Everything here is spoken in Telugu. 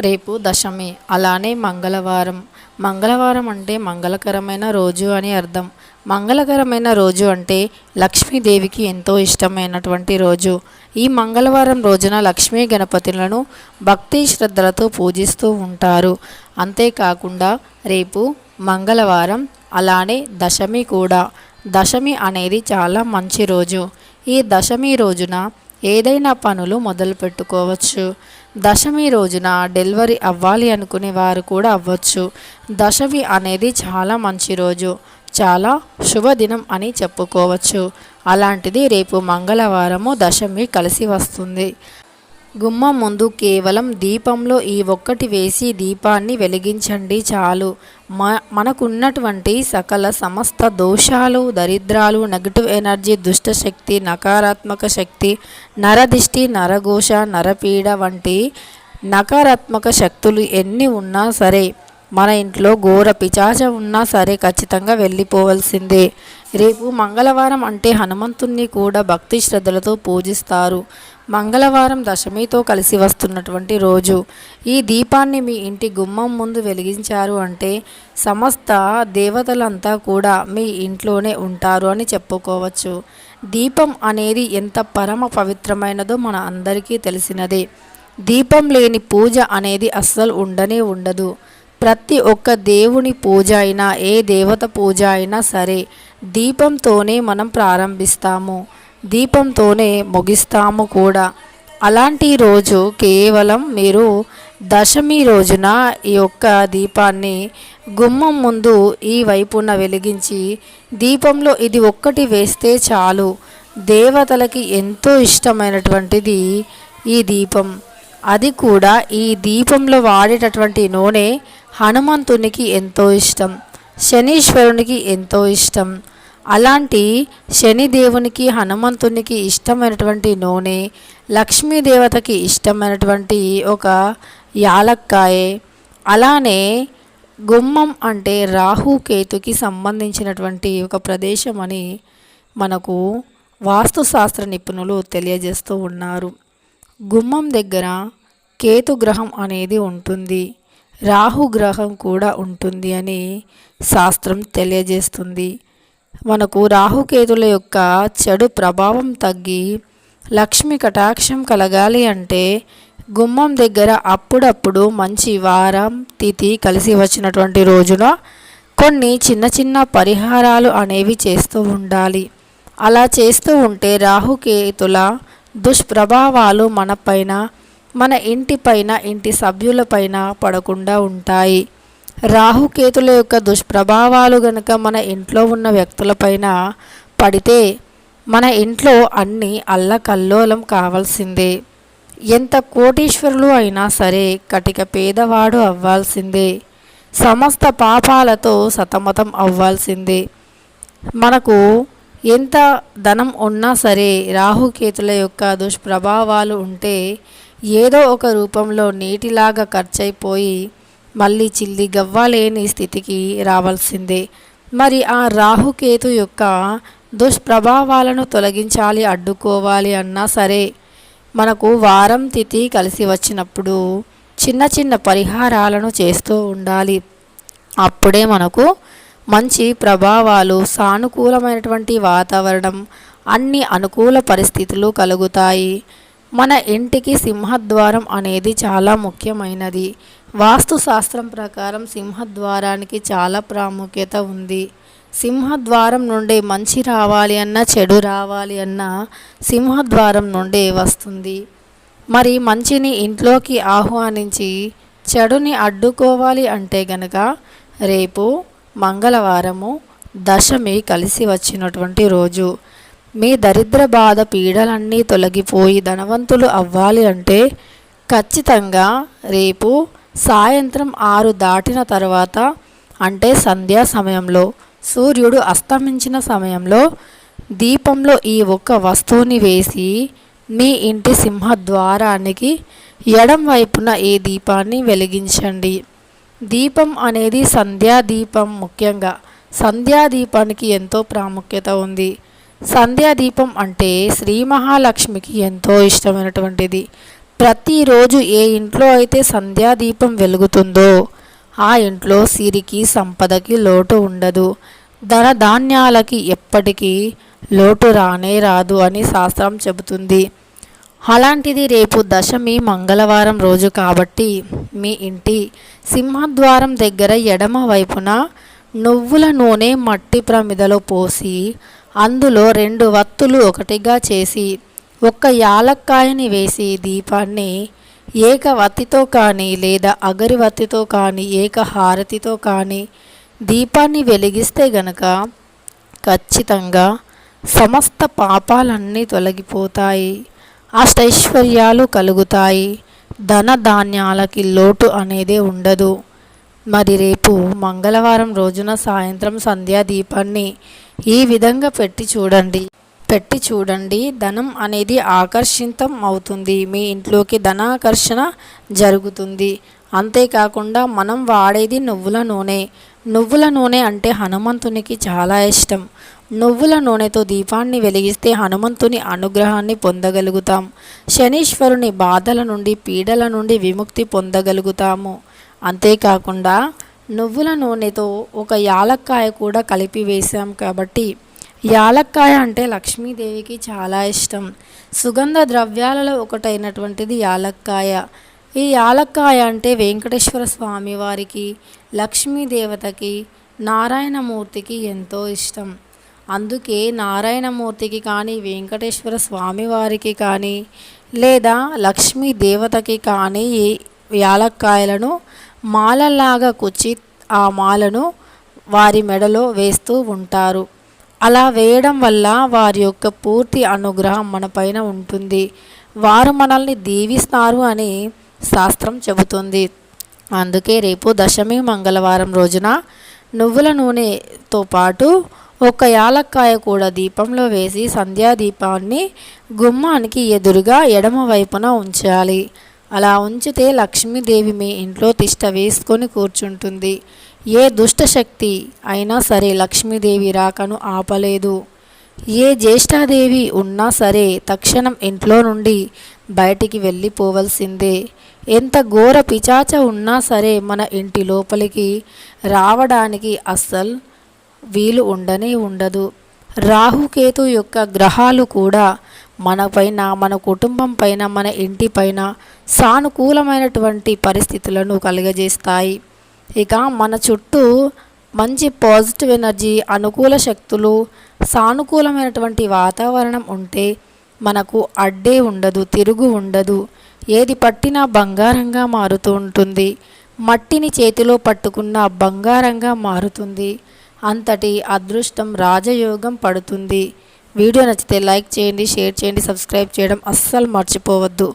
రేపు దశమి. అలానే మంగళవారం. మంగళవారం అంటే మంగళకరమైన రోజు అని అర్థం. మంగళకరమైన రోజు అంటే లక్ష్మీదేవికి ఎంతో ఇష్టమైనటువంటి రోజు. ఈ మంగళవారం రోజున లక్ష్మీ గణపతులను భక్తి శ్రద్ధలతో పూజిస్తూ ఉంటారు. అంతేకాకుండా రేపు మంగళవారం అలానే దశమి కూడా. దశమి అనేది చాలా మంచి రోజు. ఈ దశమి రోజున ఏదైనా పనులు మొదలు పెట్టుకోవచ్చు దశమి రోజున డెలివరీ అవ్వాలి అనుకునే వారు కూడా అవ్వచ్చు. దశమి అనేది చాలా మంచి రోజు చాలా శుభదినం అని చెప్పుకోవచ్చు. అలాంటిది రేపు మంగళవారము దశమి కలిసి వస్తుంది. గుమ్మం ముందు కేవలం దీపంలో ఈ ఒక్కటి వేసి దీపాన్ని వెలిగించండి చాలు. మ మనకున్నటువంటి సకల సమస్త దోషాలు దరిద్రాలు నెగటివ్ ఎనర్జీ దుష్టశక్తి నకారాత్మక శక్తి నరదిష్టి నరఘోష నరపీడ వంటి నకారాత్మక శక్తులు ఎన్ని ఉన్నా సరే మన ఇంట్లో ఘోర పిచాచ ఉన్నా సరే ఖచ్చితంగా వెళ్ళిపోవలసిందే. రేపు మంగళవారం అంటే హనుమంతుణ్ణి కూడా భక్తి శ్రద్ధలతో పూజిస్తారు. మంగళవారం దశమితో కలిసి వస్తున్నటువంటి రోజు. ఈ దీపాన్ని మీ ఇంటి గుమ్మం ముందు వెలిగించారు అంటే సమస్త దేవతలంతా కూడా మీ ఇంట్లోనే ఉంటారు అని చెప్పుకోవచ్చు. దీపం అనేది ఎంత పరమ పవిత్రమైనదో మన అందరికీ తెలిసినదే. దీపం లేని పూజ అనేది అస్సలు ఉండనే ఉండదు. ప్రతి ఒక్క దేవుని పూజ అయినా ఏ దేవత పూజ అయినా సరే దీపంతోనే మనం ప్రారంభిస్తాము. దీపంతోనే ముగిస్తాము కూడా. అలాంటి రోజు కేవలం మీరు దశమి రోజున ఈ యొక్క దీపాన్ని గుమ్మం ముందు ఈ వైపున వెలిగించి దీపంలో ఇది ఒక్కటి వేస్తే చాలు. దేవతలకి ఎంతో ఇష్టమైనటువంటిది ఈ దీపం. అది కూడా ఈ దీపంలో వాడేటటువంటి నూనె హనుమంతునికి ఎంతో ఇష్టం శనీశ్వరునికి ఎంతో ఇష్టం. అలాంటి శనిదేవునికి హనుమంతునికి ఇష్టమైనటువంటి నూనె లక్ష్మీదేవతకి ఇష్టమైనటువంటి ఒక యాలక్కాయే అలానే గుమ్మం అంటే రాహుకేతుకి సంబంధించినటువంటి ఒక ప్రదేశం అని మనకు వాస్తుశాస్త్ర నిపుణులు తెలియజేస్తూ ఉన్నారు. గుమ్మం దగ్గర కేతు గ్రహం అనేది ఉంటుంది. రాహు గ్రహం కూడా ఉంటుంది అని శాస్త్రం తెలియజేస్తుంది. మనకు రాహుకేతుల యొక్క చెడు ప్రభావం తగ్గి లక్ష్మి కటాక్షం కలగాలి అంటే గుమ్మం దగ్గర అప్పుడప్పుడు మంచి వారం తిథి కలిసి వచ్చినటువంటి రోజున కొన్ని చిన్న చిన్న పరిహారాలు అనేవి చేస్తూ ఉండాలి. అలా చేస్తూ ఉంటే రాహుకేతుల దుష్ప్రభావాలు మనపైన మన ఇంటిపైన ఇంటి సభ్యులపైన పడకుండా ఉంటాయి. రాహుకేతుల యొక్క దుష్ప్రభావాలు గనక మన ఇంట్లో ఉన్న వ్యక్తులపైన పడితే మన ఇంట్లో అన్నీ అల్లకల్లోలం కావాల్సిందే. ఎంత కోటీశ్వరులు అయినా సరే కటిక పేదవాడు అవ్వాల్సిందే. సమస్త పాపాలతో సతమతం అవ్వాల్సిందే. మనకు ఎంత ధనం ఉన్నా సరే రాహుకేతుల యొక్క దుష్ప్రభావాలు ఉంటే ఏదో ఒక రూపంలో నీటిలాగా ఖర్చయిపోయి మళ్ళీ చిల్లి గవ్వలేని స్థితికి రావాల్సిందే. మరి ఆ రాహుకేతు యొక్క దుష్ప్రభావాలను తొలగించాలి అడ్డుకోవాలి అన్నా సరే మనకు వారం తిథి కలిసి వచ్చినప్పుడు చిన్న చిన్న పరిహారాలను చేస్తూ ఉండాలి. అప్పుడే మనకు మంచి ప్రభావాలు సానుకూలమైనటువంటి వాతావరణం అన్ని అనుకూల పరిస్థితులు కలుగుతాయి. మన ఇంటికి సింహద్వారం అనేది చాలా ముఖ్యమైనది. వాస్తుశాస్త్రం ప్రకారం సింహద్వారానికి చాలా ప్రాముఖ్యత ఉంది. సింహద్వారం నుండి మంచి రావాలి అన్నా చెడు రావాలి అన్నా సింహద్వారం నుండే వస్తుంది. మరి మంచిని ఇంట్లోకి ఆహ్వానించి చెడుని అడ్డుకోవాలి అంటే గనక రేపు మంగళవారము దశమి కలిసి వచ్చినటువంటి రోజు. మీ దరిద్ర బాధ పీడలన్నీ తొలగిపోయి ధనవంతులు అవ్వాలి అంటే ఖచ్చితంగా రేపు సాయంత్రం ఆరు దాటిన తర్వాత అంటే సంధ్యా సమయంలో సూర్యుడు అస్తమించిన సమయంలో దీపంలో ఈ ఒక్క వస్తువుని వేసి మీ ఇంటి సింహద్వారానికి ఎడం వైపున ఈ దీపాన్ని వెలిగించండి. దీపం అనేది సంధ్యా దీపం ముఖ్యంగా. సంధ్యా దీపానికి ఎంతో ప్రాముఖ్యత ఉంది. సంధ్యాదీపం అంటే శ్రీ మహాలక్ష్మికి ఎంతో ఇష్టమైనటువంటిది. ప్రతిరోజు ఏ ఇంట్లో అయితే సంధ్యాదీపం వెలుగుతుందో ఆ ఇంట్లో సిరికి సంపదకి లోటు ఉండదు. ధన ధాన్యాలకి ఎప్పటికీ లోటు రానే రాదు అని శాస్త్రం చెబుతుంది. అలాంటిది రేపు దశమి మంగళవారం రోజు కాబట్టి మీ ఇంటి సింహద్వారం దగ్గర ఎడమ వైపున నువ్వుల నూనె మట్టి ప్రమిదలో పోసి అందులో రెండు వత్తులు ఒకటిగా చేసి ఒక్క యాలక్కాయని వేసి దీపాన్ని ఏకవత్తితో కానీ లేదా అగరివత్తితో కానీ ఏక హారతితో కానీ దీపాన్ని వెలిగిస్తే గనక ఖచ్చితంగా సమస్త పాపాలన్నీ తొలగిపోతాయి. అష్టైశ్వర్యాలు కలుగుతాయి. ధన ధాన్యాలకి లోటు అనేది ఉండదు. మరి రేపు మంగళవారం రోజున సాయంత్రం సంధ్యా దీపాన్ని ఈ విధంగా పెట్టి చూడండి. పెట్టి చూడండి. ధనం అనేది ఆకర్షితం అవుతుంది. మీ ఇంట్లోకి ధనాకర్షణ జరుగుతుంది. అంతేకాకుండా మనం వాడేది నువ్వుల నూనె. నువ్వుల నూనె అంటే హనుమంతునికి చాలా ఇష్టం. నువ్వుల నూనెతో దీపాన్ని వెలిగిస్తే హనుమంతుని అనుగ్రహాన్ని పొందగలుగుతాం. శనీశ్వరుని బాధల నుండి పీడల నుండి విముక్తి పొందగలుగుతాము. అంతేకాకుండా నువ్వుల నూనెతో ఒక యాలక్కాయ కూడా కలిపి వేసాం కాబట్టి యాలక్కాయ అంటే లక్ష్మీదేవికి చాలా ఇష్టం. సుగంధ ద్రవ్యాలలో ఒకటైనటువంటిది యాలక్కాయ. ఈ యాలక్కాయ అంటే వెంకటేశ్వర స్వామి వారికి లక్ష్మీదేవతకి నారాయణమూర్తికి ఎంతో ఇష్టం. అందుకే నారాయణమూర్తికి కానీ వెంకటేశ్వర స్వామి వారికి కానీ లేదా లక్ష్మీ దేవతకి కానీ యాలక్కాయలను మాలలాగా కుచి ఆ మాలను వారి మెడలో వేస్తూ ఉంటారు. అలా వేయడం వల్ల వారి యొక్క పూర్తి అనుగ్రహం మనపైన ఉంటుంది. వారు మనల్ని దీవిస్తారు అని శాస్త్రం చెబుతుంది. అందుకే రేపు దశమి మంగళవారం రోజున నువ్వుల నూనెతో పాటు ఒక యాలక్కాయ కూడా దీపంలో వేసి సంధ్యాదీపాన్ని గుమ్మానికి ఎదురుగా ఎడమ వైపున ఉంచాలి. అలా ఉంచితే లక్ష్మీదేవి మీ ఇంట్లో తిష్ట వేసుకొని కూర్చుంటుంది. ఏ దుష్టశక్తి అయినా సరే లక్ష్మీదేవి రాకను ఆపలేదు. ఏ జ్యేష్ఠాదేవి ఉన్నా సరే తక్షణం ఇంట్లో నుండి బయటికి వెళ్ళిపోవలసిందే. ఎంత ఘోర పిచాచ ఉన్నా సరే మన ఇంటి లోపలికి రావడానికి అస్సలు వీలు ఉండనే ఉండదు. రాహుకేతు యొక్క గ్రహాలు కూడా మనపైన మన కుటుంబం పైన మన ఇంటి పైన సానుకూలమైనటువంటి పరిస్థితులను కలుగజేస్తాయి. ఇక మన చుట్టూ మంచి పాజిటివ్ ఎనర్జీ అనుకూల శక్తులు సానుకూలమైనటువంటి వాతావరణం ఉంటే మనకు అడ్డే ఉండదు తిరుగు ఉండదు. ఏది పట్టినా బంగారంగా మారుతూ ఉంటుంది. మట్టిని చేతిలో పట్టుకున్న బంగారంగా మారుతుంది. అంతటి అదృష్టం రాజయోగం పడుతుంది. వీడియో నచ్చితే లైక్ చేయండి షేర్ చేయండి సబ్స్క్రైబ్ చేయడం అస్సలు మర్చిపోవద్దు.